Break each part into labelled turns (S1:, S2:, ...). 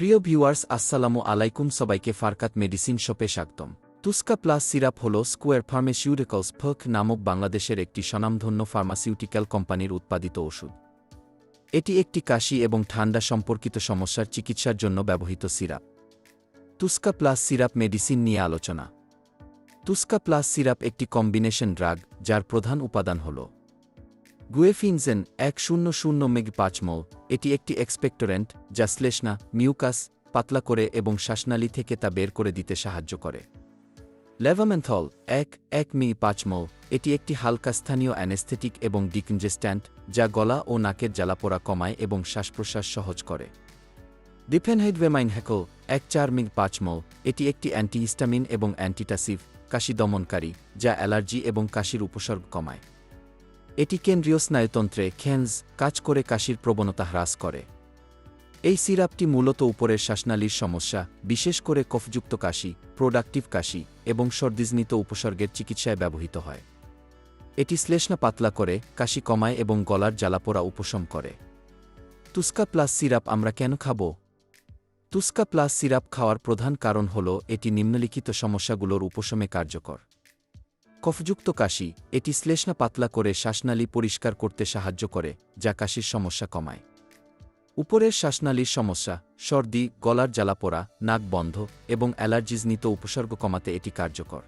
S1: প্রিয় ভিউয়ার্স, আসসালামু আলাইকুম। সবাইকে ফারকাত মেডিসিন শপে স্বাগতম। তুস্কা প্লাস সিরাপ হল স্কোয়ার ফার্মাসিউটিক্যালস ফক নামক বাংলাদেশের একটি স্বনামধন্য ফার্মাসিউটিক্যাল কোম্পানির উৎপাদিত ওষুধ। এটি একটি কাশি এবং ঠান্ডা সম্পর্কিত সমস্যার চিকিৎসার জন্য ব্যবহৃত syrup. Tusca plus syrup medicine নিয়ে আলোচনা। তুস্কা প্লাস সিরাপ একটি কম্বিনেশন ড্রাগ, যার প্রধান উপাদান হল গুয়েফিনজেন এক শূন্য শূন্য মেগ পাঁচ এটি একটি এক্সপেক্টোরেন্ট যা শ্লেষ্ণা, মিউকাস, পাতলা করে এবং শ্বাসনালী থেকে তা বের করে দিতে সাহায্য করে। লেভামেন্থল এক এক মি পাঁচ মল এটি একটি হালকা স্থানীয় অ্যানেস্থেটিক এবং ডিকনজেস্ট্যান্ট যা গলা ও নাকের জ্বালাপোড়া কমায় এবং শ্বাসপ্রশ্বাস সহজ করে। ডিফেনহাইডভেমাইন হ্যাকল এক চার মিগ পাঁচ মল এটি একটি অ্যান্টিহিস্টামিন এবং অ্যান্টিটাসিভ কাশি দমনকারী, যা অ্যালার্জি এবং কাশির উপসর্গ কমায়। এটি কেন্দ্রীয় স্নায়ুতন্ত্রে খেন্স কাজ করে কাশির প্রবণতা হ্রাস করে। এই সিরাপটি মূলত উপরের শ্বাসনালীর সমস্যা, বিশেষ করে কফযুক্ত কাশি, প্রোডাক্টিভ কাশি এবং সর্দিজনিত উপসর্গের চিকিৎসায় ব্যবহৃত হয়। এটি শ্লেষ্ণা পাতলা করে, কাশি কমায় এবং গলার জ্বালাপোড়া উপশম করে। তুস্কা প্লাস সিরাপ আমরা কেন খাব? তুস্কা প্লাস সিরাপ খাওয়ার প্রধান কারণ হল এটি নিম্নলিখিত সমস্যাগুলোর উপশমে কার্যকর। কফযুক্ত কাশি, এটি শ্লেষ্ণা পাতলা করে শ্বাসনালী পরিষ্কার করতে সাহায্য করে, যা কাশির সমস্যা কমায়। উপরের শ্বাসনালীর সমস্যা, সর্দি, গলার জ্বালাপোড়া, নাক বন্ধ এবং অ্যালার্জিজনিত উপসর্গ কমাতে এটি কার্যকর।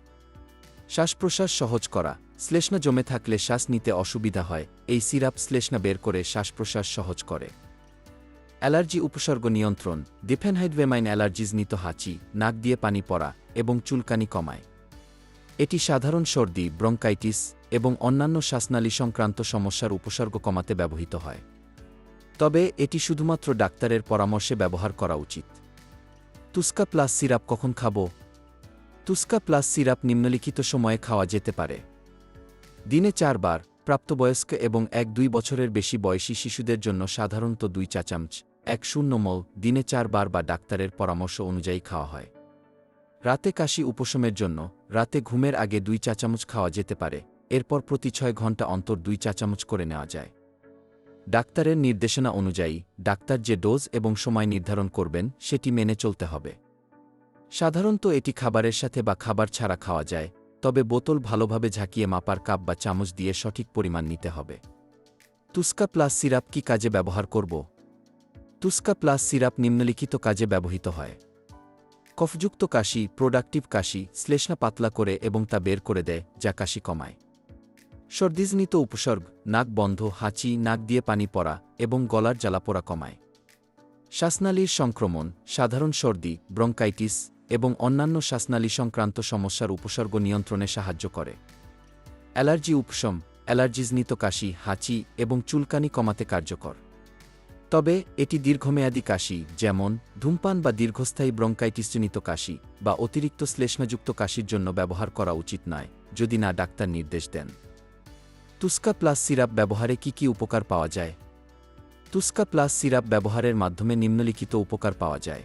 S1: শ্বাস প্রশ্বাস সহজ করা শ্লেষ্ণা জমে থাকলে শ্বাস নিতে অসুবিধা হয়, এই সিরাপ শ্লেষ্ণা বের করে শ্বাস প্রশ্বাস সহজ করে। অ্যালার্জি উপসর্গ নিয়ন্ত্রণ ডিফেনহাইডভেমাইন অ্যালার্জিজনিত হাঁচি, নাক দিয়ে পানি পড়া এবং চুলকানি কমায়। এটি সাধারণ সর্দি, ব্রঙ্কাইটিস এবং অন্যান্য শ্বাসনালী সংক্রান্ত সমস্যার উপসর্গ কমাতে ব্যবহৃত হয়। তবে এটি শুধুমাত্র ডাক্তারের পরামর্শে ব্যবহার করা উচিত। তুস্কা প্লাস সিরাপ কখন খাব? তুস্কা প্লাস সিরাপ নিম্নলিখিত সময়ে খাওয়া যেতে পারে। দিনে চারবার, প্রাপ্তবয়স্ক এবং এক দুই বছরের বেশি বয়সী শিশুদের জন্য সাধারণত দুই চা চামচ এক শূন্য মল দিনে চারবার বা ডাক্তারের পরামর্শ অনুযায়ী খাওয়া হয়। রাতে কাশি উপশমের জন্য, রাতে ঘুমের আগে দুই চা চামচ খাওয়া যেতে পারে, এরপর প্রতি ছয় ঘণ্টা অন্তর দুই চা চামচ করে নেওয়া যায়। ডাক্তারের নির্দেশনা অনুযায়ী, ডাক্তার যে ডোজ এবং সময় নির্ধারণ করবেন, সেটি মেনে চলতে হবে। সাধারণত এটি খাবারের সাথে বা খাবার ছাড়া খাওয়া যায়, তবে বোতল ভালোভাবে ঝাঁকিয়ে মাপার কাপ বা চামচ দিয়ে সঠিক পরিমাণ নিতে হবে। তুস্কা প্লাস সিরাপ কি কাজে ব্যবহার করব? তুস্কা প্লাস সিরাপ নিম্নলিখিত কাজে ব্যবহৃত হয়। কফযুক্ত কাশি প্রোডাক্টিভ কাশি শ্লেষ্ণা পাতলা করে এবং তা বের করে দেয়, যা কাশি কমায়। সর্দিজনিত উপসর্গ, নাক বন্ধ, হাঁচি, নাক দিয়ে পানি পড়া এবং গলার জ্বালাপোড়া কমায়। শ্বাসনালীর সংক্রমণ, সাধারণ সর্দি, ব্রঙ্কাইটিস এবং অন্যান্য শ্বাসনালী সংক্রান্ত সমস্যার উপসর্গ নিয়ন্ত্রণে সাহায্য করে। অ্যালার্জি উপশম, অ্যালার্জিজনিত কাশি, হাঁচি এবং চুলকানি কমাতে কার্যকর। তবে এটি দীর্ঘমেয়াদী কাশি, যেমন ধূমপান বা দীর্ঘস্থায়ী ব্রঙ্কাইটিসজনিত কাশি বা অতিরিক্ত শ্লেষ্মাযুক্ত কাশির জন্য ব্যবহার করা উচিত নয়, যদি না ডাক্তার নির্দেশ দেন। তুস্কা প্লাস সিরাপ ব্যবহারে কি কি উপকার পাওয়া যায়? তুস্কা প্লাস সিরাপ ব্যবহারের মাধ্যমে নিম্নলিখিত উপকার পাওয়া যায়।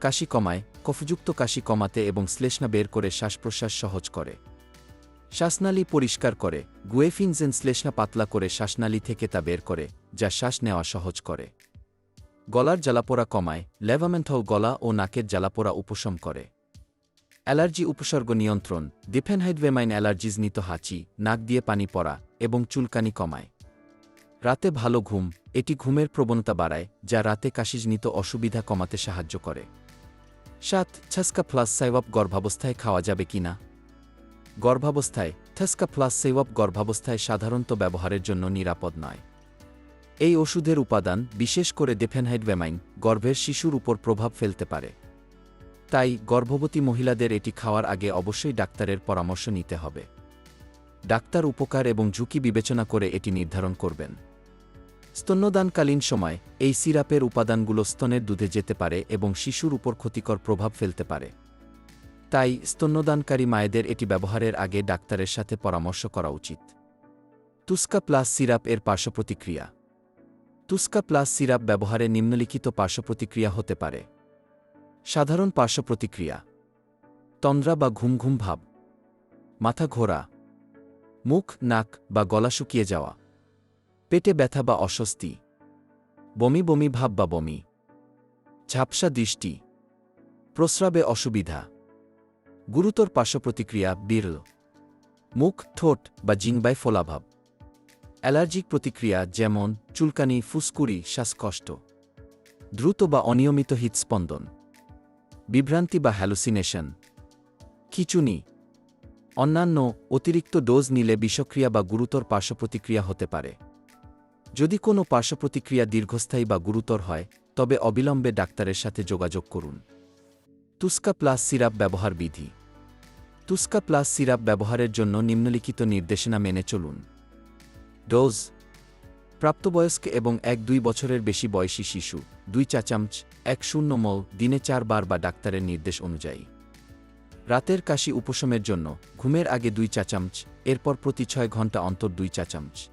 S1: কাশি কমায়, কফযুক্ত কাশি কমাতে এবং শ্লেষ্ণা বের করে শ্বাস প্রশ্বাস সহজ করে। শ্বাসনালী পরিষ্কার করে, গুয়েফিনজেন শ্লেষ্ণা পাতলা করে শ্বাসনালী থেকে তা বের করে যা শ্বাস নেওয়া সহজ করে। গলার জ্বালাপোড়া কমায়, লেভামেন্থল গলা ও নাকের জ্বালাপোড়া উপশম করে। অ্যালার্জি উপসর্গ নিয়ন্ত্রণ ডিফেনহাইডভেমাইন অ্যালার্জিজনিত হাঁচি, নাক দিয়ে পানি পড়া এবং চুলকানি কমায়। রাতে ভালো ঘুম, এটি ঘুমের প্রবণতা বাড়ায়, যা রাতে কাশিজনিত অসুবিধা কমাতে সাহায্য করে। সাত ছাস্কা প্লাস সাইওয়াপ গর্ভাবস্থায় খাওয়া যাবে কিনা গর্ভাবস্থায় থাস্কা প্লাস সেওয়াপ গর্ভাবস্থায় সাধারণত ব্যবহারের জন্য নিরাপদ নয়। এই ওষুধের উপাদান, বিশেষ করে ডেফেনহাইডভেমাইন গর্ভের শিশুর উপর প্রভাব ফেলতে পারে। তাই গর্ভবতী মহিলাদের এটি খাওয়ার আগে অবশ্যই ডাক্তারের পরামর্শ নিতে হবে। ডাক্তার উপকার এবং ঝুঁকি বিবেচনা করে এটি নির্ধারণ করবেন। স্তন্যদানকালীন সময় এই সিরাপের উপাদানগুলো স্তনের দুধে যেতে পারে এবং শিশুর উপর ক্ষতিকর প্রভাব ফেলতে পারে। তাই স্তন্যদানকারী মায়েদের এটি ব্যবহারের আগে ডাক্তারের সাথে পরামর্শ করা উচিত। তুস্কা প্লাস সিরাপ এর পার্শ্বপ্রতিক্রিয়া। তুস্কা প্লাস সিরাপ ব্যবহারে নিম্নলিখিত পার্শ্বপ্রতিক্রিয়া হতে পারে। সাধারণ পার্শ্বপ্রতিক্রিয়া। তন্দ্রা বা ঘুম ঘুম ভাব। মাথা ঘোরা। মুখ, নাক বা গলা শুকিয়ে যাওয়া। পেটে ব্যথা বা অস্বস্তি। বমি বমি ভাব বা বমি। ঝাপসা দৃষ্টি। প্রস্রাবে অসুবিধা। গুরুতর পার্শ্বপ্রতিক্রিয়া বিরল মুখ, ঠোঁট বা জিংবাই ফোলাভাব অ্যালার্জিক প্রতিক্রিয়া যেমন চুলকানি, ফুসকুড়ি, শ্বাসকষ্ট, দ্রুত বা অনিয়মিত হৃৎস্পন্দন বিভ্রান্তি বা হ্যালুসিনেশন, খিচুনি, অন্যান্য অতিরিক্ত ডোজ নিলে বিষক্রিয়া বা গুরুতর পার্শ্বপ্রতিক্রিয়া হতে পারে। যদি কোনো পার্শ্বপ্রতিক্রিয়া দীর্ঘস্থায়ী বা গুরুতর হয়, তবে অবিলম্বে ডাক্তারের সাথে যোগাযোগ করুন। তুস্কা প্লাস সিরাপ ব্যবহার বিধি। তুস্কা প্লাস সিরাপ ব্যবহারের জন্য নিম্নলিখিত নির্দেশনা মেনে চলুন। ডোজ। প্রাপ্তবয়স্ক এবং এক দুই বছরের বেশি বয়সী শিশু, দুই চা চামচ, এক শূন্য মল, দিনে চারবার বা ডাক্তারের নির্দেশ অনুযায়ী। রাতের কাশি উপশমের জন্য ঘুমের আগে দুই চা চামচ, এরপর প্রতি ছয় ঘণ্টা অন্তর দুই চা চামচ।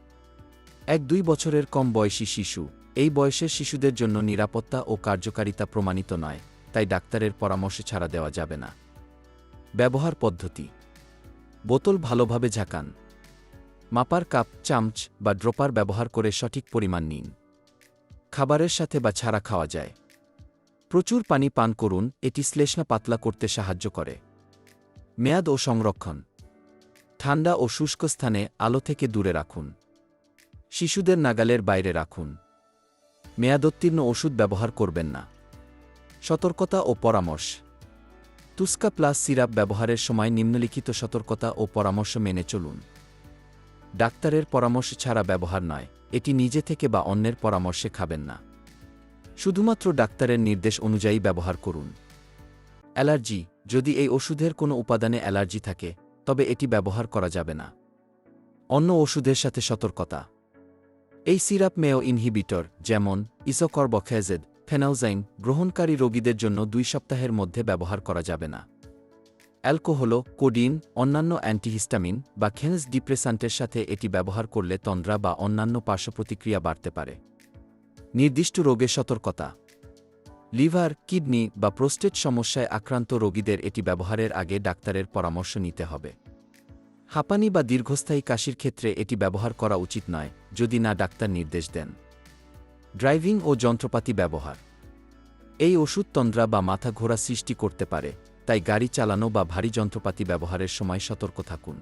S1: এক দুই বছরের কম বয়সী শিশু, এই বয়সের শিশুদের জন্য নিরাপত্তা ও কার্যকারিতা প্রমাণিত নয়, তাই ডাক্তারের পরামর্শ ছাড়া দেওয়া যাবে না। ব্যবহার পদ্ধতি। বোতল ভালোভাবে ঝাঁকান। মাপার কাপ, চামচ বা ড্রপার ব্যবহার করে সঠিক পরিমাণ নিন। খাবারের সাথে বা ছাড়া খাওয়া যায়। প্রচুর পানি পান করুন, এটি শ্লেষ্মা পাতলা করতে সাহায্য করে। মেয়াদ ও সংরক্ষণ। ঠান্ডা ও শুষ্ক স্থানে আলো থেকে দূরে রাখুন। শিশুদের নাগালের বাইরে রাখুন। মেয়াদোত্তীর্ণ ওষুধ ব্যবহার করবেন না। সতর্কতা ও পরামর্শ। তুস্কা প্লাস সিরাপ ব্যবহারের সময় নিম্নলিখিত সতর্কতা ও পরামর্শ মেনে চলুন। ডাক্তারের পরামর্শ ছাড়া ব্যবহার নয়, এটি নিজে থেকে বা অন্যের পরামর্শে খাবেন না। শুধুমাত্র ডাক্তারের নির্দেশ অনুযায়ী ব্যবহার করুন। অ্যালার্জি, যদি এই ওষুধের কোনো উপাদানে অ্যালার্জি থাকে, তবে এটি ব্যবহার করা যাবে না। অন্য ওষুধের সাথে সতর্কতা। এই সিরাপ মেও ইনহিবিটর, যেমন ইসোকরবখেজেদ, ফেনাউজাইন, গ্রহণকারী রোগীদের জন্য দুই সপ্তাহের মধ্যে ব্যবহার করা যাবে না। অ্যালকোহল কোডিন, অন্যান্য অ্যান্টিহিস্টামিন বা খেন্স ডিপ্রেসান্টের সাথে এটি ব্যবহার করলে তন্দ্রা বা অন্যান্য পার্শ্বপ্রতিক্রিয়া বাড়তে পারে। নির্দিষ্ট রোগের সতর্কতা। লিভার, কিডনি বা প্রোস্টেট সমস্যায় আক্রান্ত রোগীদের এটি ব্যবহারের আগে ডাক্তারের পরামর্শ নিতে হবে। হাঁপানি বা দীর্ঘস্থায়ী কাশির ক্ষেত্রে এটি ব্যবহার করা উচিত নয়, যদি না ডাক্তার নির্দেশ দেন। ড্রাইভিং ও যন্ত্রপাতি ব্যবহার। এই ওষুধ তন্দ্রা বা মাথা ঘোরা সৃষ্টি করতে পারে তাই গাড়ি চালানো বা ভারী যন্ত্রপাতি ব্যবহারের সময় সতর্ক থাকুন।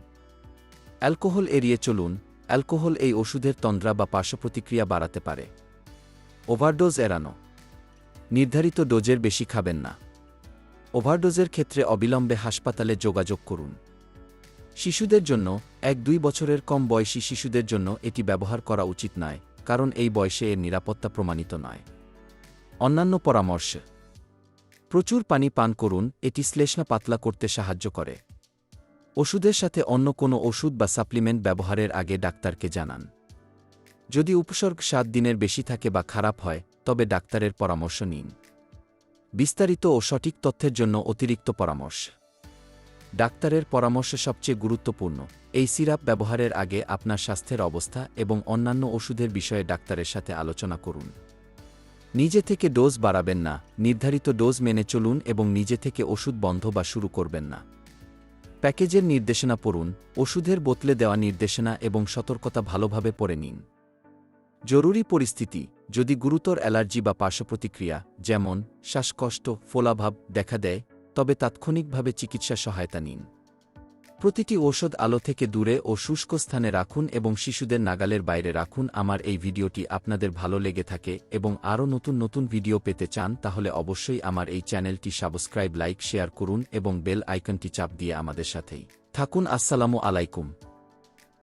S1: অ্যালকোহল এড়িয়ে চলুন, অ্যালকোহল এই ওষুধের তন্দ্রা বা পার্শ্বপ্রতিক্রিয়া বাড়াতে পারে। ওভারডোজ এড়ানো। নির্ধারিত ডোজের বেশি খাবেন না। ওভারডোজের ক্ষেত্রে অবিলম্বে হাসপাতালে যোগাযোগ করুন। শিশুদের জন্য এক দুই বছরের কম বয়সী শিশুদের জন্য এটি ব্যবহার করা উচিত নয়, কারণ এই বয়সে এর নিরাপত্তা প্রমাণিত নয়। অন্যান্য পরামর্শ প্রচুর পানি পান করুন, এটি শ্লেষ্মা পাতলা করতে সাহায্য করে। ওষুধের সাথে অন্য কোনো ওষুধ বা সাপ্লিমেন্ট ব্যবহারের আগে ডাক্তারকে জানান। যদি উপসর্গ সাত দিনের বেশি থাকে বা খারাপ হয়, তবে ডাক্তারের পরামর্শ নিন। বিস্তারিত ও সঠিক তথ্যের জন্য অতিরিক্ত পরামর্শ। ডাক্তারের পরামর্শ সবচেয়ে গুরুত্বপূর্ণ, এই সিরাপ ব্যবহারের আগে আপনার স্বাস্থ্যের অবস্থা এবং অন্যান্য ওষুধের বিষয়ে ডাক্তারের সাথে আলোচনা করুন। নিজে থেকে ডোজ বাড়াবেন না, নির্ধারিত ডোজ মেনে চলুন এবং নিজে থেকে ওষুধ বন্ধ বা শুরু করবেন না। প্যাকেজের নির্দেশনা পড়ুন, ওষুধের বোতলে দেওয়া নির্দেশনা এবং সতর্কতা ভালোভাবে পড়ে নিন। জরুরি পরিস্থিতি, যদি গুরুতর অ্যালার্জি বা পার্শ্বপ্রতিক্রিয়া, যেমন শ্বাসকষ্ট, ফোলাভাব দেখা দেয়, তবে তাৎক্ষণিকভাবে চিকিৎসা সহায়তা নিন। প্রতিটি ঔষধ আলো থেকে দূরে ও শুষ্ক স্থানে রাখুন এবং শিশুদের নাগালের বাইরে রাখুন। আমার এই ভিডিওটি আপনাদের ভালো লেগে থাকে এবং আরও নতুন নতুন ভিডিও পেতে চান, তাহলে অবশ্যই আমার এই চ্যানেলটি সাবস্ক্রাইব, লাইক, শেয়ার করুন এবং বেল আইকনটি চাপ দিয়ে আমাদের সাথেই থাকুন। আসসালামু আলাইকুম।